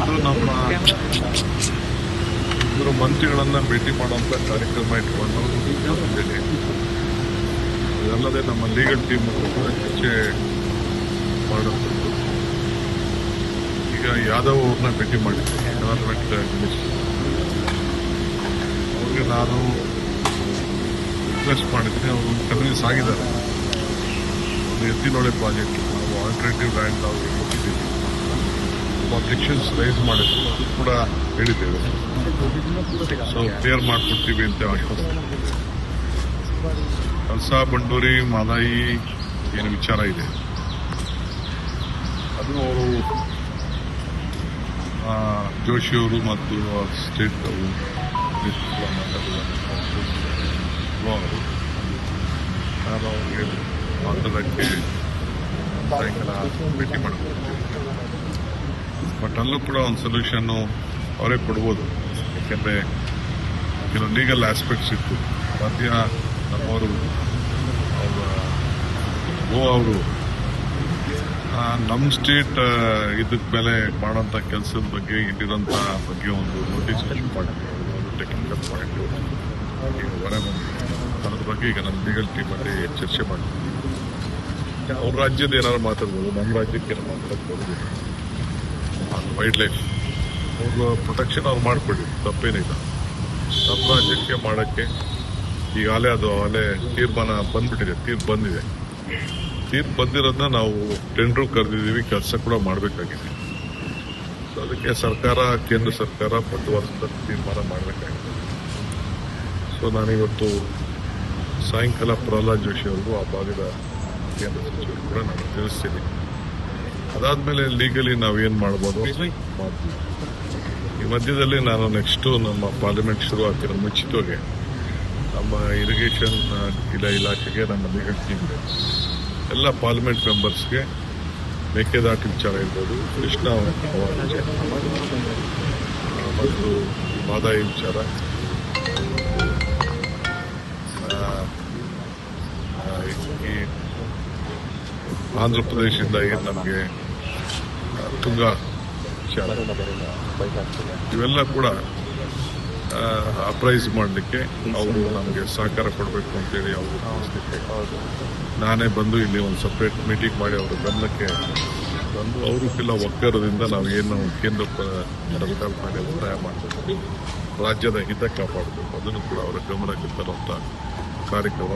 ಇದು ನಮ್ಮ ಇಬ್ಬರು ಮಂತ್ರಿಗಳನ್ನ ಭೇಟಿ ಮಾಡುವಂತ ಕಾರ್ಯಕ್ರಮ ಇಟ್ಕೊಂಡು ಇದಲ್ಲದೆ ನಮ್ಮ ಲೀಗಲ್ ಟೀಮ್ ಕೂಡ ಚರ್ಚೆ ಮಾಡುವಂಥದ್ದು. ಈಗ ಯಾದವ್ ಅವ್ರನ್ನ ಭೇಟಿ ಮಾಡಿದ್ದೀನಿ ಎನ್ವೈರನ್ಮೆಂಟ್ ಮಿನಿಸ್ಟರ್ ಅವ್ರಿಗೆ ನಾನು ರಿಕ್ವೆಸ್ಟ್ ಮಾಡಿದ್ದೀನಿ. ಅವರು ಕನ್ವಿನ್ಸ್ ಆಗಿದ್ದಾರೆ. ಎತ್ತಿನೊಳೆ ಪ್ರಾಜೆಕ್ಟ್ ನಾವು ಆಲ್ಟರ್ನೇಟಿವ್ ಲ್ಯಾಂಡ್ ಅವ್ರಿಗೆ ಕೊಟ್ಟಿದ್ದೀವಿ. ಅಬ್ಜೆಕ್ಷನ್ಸ್ ರೈಸ್ ಮಾಡಿದ್ರು, ಅದು ಕೂಡ ಹೇಳಿದ್ದೇವೆ. ಸೊ ಕ್ಲಿಯರ್ ಮಾಡಿಕೊಡ್ತೀವಿ ಅಂತ ಆಶ್ವಾಸನೆ ಕಲ್ಸಾ ಬಂಡೂರಿ, ಮಾದಾಯಿ, ಏನು ವಿಚಾರ ಇದೆ? ಅದು ಅವರು ಜೋಶಿಯವರು ಮತ್ತು ಸ್ಟೇಟ್ ಅವರು ಅವರು. ನಾನು ಅವ್ರಿಗೆ ಮಾತಾಡೋಕ್ಕೆ ಸಾಯಂಕಾಲ ಭೇಟಿ ಮಾಡ್ಕೊಡ್ತೀವಿ ಬಟ್ ಅಲ್ಲೂ ಕೂಡ ಒಂದು ಸೊಲ್ಯೂಷನ್ನು ಅವರೇ ಕೊಡ್ಬೋದು. ಯಾಕೆಂದರೆ ಕೆಲವು ಲೀಗಲ್ ಆಸ್ಪೆಕ್ಟ್ಸ್ ಇತ್ತು. ಮಧ್ಯ ನಮ್ಮವರು, ಅವರ ಗೋ ಅವರು ನಮ್ಮ ಸ್ಟೇಟ್ ಇದಕ್ಕೆ ಮೇಲೆ ಮಾಡೋಂಥ ಕೆಲಸದ ಬಗ್ಗೆ ಇಲ್ಲಿರೋಂಥ ಬಗ್ಗೆ ಒಂದು ನೋಟಿಸ್ ಮಾಡಿದ್ರು. ಟೆಕ್ನಿಕಲ್ ಪಾಯಿಂಟ್ ಹೊರ ಬಂದಿದೆ ಅದ್ರ ಬಗ್ಗೆ ಈಗ ನಮ್ಮ ಲೀಗಲ್ ಟೀಮಲ್ಲಿ ಚರ್ಚೆ ಮಾಡ್ತೀವಿ. ಅವ್ರ ರಾಜ್ಯದ ಏನಾದ್ರು ಮಾತಾಡ್ಬೋದು ನಮ್ಮ ರಾಜ್ಯಕ್ಕೆ ಏನಾದ್ರು ಮಾತಾಡ್ಬೋದು. Wild life. ಅವ್ರ ಪ್ರೊಟೆಕ್ಷನ್ ಅವ್ರು ಮಾಡಿಕೊಳ್ಳಿ, ತಪ್ಪೇನಿಲ್ಲ. ತಪ್ಪ ರಾಜ್ಯಕ್ಕೆ ಮಾಡೋಕ್ಕೆ ಈಗಾಗಲೇ ಅದು ಆಗಲೇ ತೀರ್ಮಾನ ಬಂದ್ಬಿಟ್ಟಿದೆ ತೀರ್ಪು ಬಂದಿದೆ. ತೀರ್ಪು ಬಂದಿರೋದನ್ನ ನಾವು ಟೆಂಡ್ರು ಕರೆದಿದ್ದೀವಿ, ಕೆಲಸ ಕೂಡ ಮಾಡಬೇಕಾಗಿದೆ. ಸೊ ಅದಕ್ಕೆ ಸರ್ಕಾರ, ಕೇಂದ್ರ ಸರ್ಕಾರ ಬದ್ಧವಾದಂಥ ತೀರ್ಮಾನ ಮಾಡಬೇಕಾಗಿದೆ. ಸೊ ನಾನಿವತ್ತು ಸಾಯಂಕಾಲ ಪ್ರಹ್ಲಾದ್ ಜೋಶಿ ಅವ್ರಿಗೂ ಆ ಭಾಗದ ಕೇಂದ್ರ ಸಚಿವರು ಕೂಡ ನಾನು ತಿಳಿಸ್ತೀನಿ. ಅದಾದ್ಮೇಲೆ ಲೀಗಲಿ ನಾವೇನ್ ಮಾಡ್ಬೋದು? ಈ ಮಧ್ಯದಲ್ಲಿ ನಾನು ನೆಕ್ಸ್ಟ್ ನಮ್ಮ ಪಾರ್ಲಿಮೆಂಟ್ ಶುರು ಆಗ್ತಿರೋ ಮುಂಚಿತವಾಗಿ ನಮ್ಮ ಇರಿಗೇಷನ್ ಇಲಾಖೆಗೆ ನಮ್ಮ ಲೀಗಲ್ ಟೀಮ್ ಎಲ್ಲ ಪಾರ್ಲಿಮೆಂಟ್ ಮೆಂಬರ್ಸ್ಗೆ ಮೇಕೆದಾಟು ವಿಚಾರ ಇರ್ಬೋದು ಕೃಷ್ಣ ಮತ್ತು ಮಾದಾಯಿ ವಿಚಾರ. ಆಂಧ್ರ ಪ್ರದೇಶದಿಂದ ಏನು ನಮಗೆ ತುಂಗ ಇವೆಲ್ಲ ಕೂಡ ಅಪ್ರೈಸ್ ಮಾಡಲಿಕ್ಕೆ ಅವರು ನಮಗೆ ಸಹಕಾರ ಕೊಡಬೇಕು ಅಂತೇಳಿ ಅವರು ನಾನೇ ಬಂದು ಇಲ್ಲಿ ಒಂದು ಸಪ್ರೇಟ್ ಮೀಟಿಂಗ್ ಮಾಡಿ ಅವರ ಗಮನಕ್ಕೆ ಬಂದು ಅವರು ಕೆಲ ಒಕ್ಕರದಿಂದ ನಾವು ಏನು ಕೇಂದ್ರ ಸರ್ಕಾರ ಮೇಲೆ ಒತ್ತಾಯ ಮಾಡಬೇಕು. ರಾಜ್ಯದ ಹಿತ ಕಾಪಾಡಬೇಕು. ಅದನ್ನು ಕೂಡ ಅವರ ಗಮನಕ್ಕೆ ತರುವಂಥ ಕಾರ್ಯಕ್ರಮ.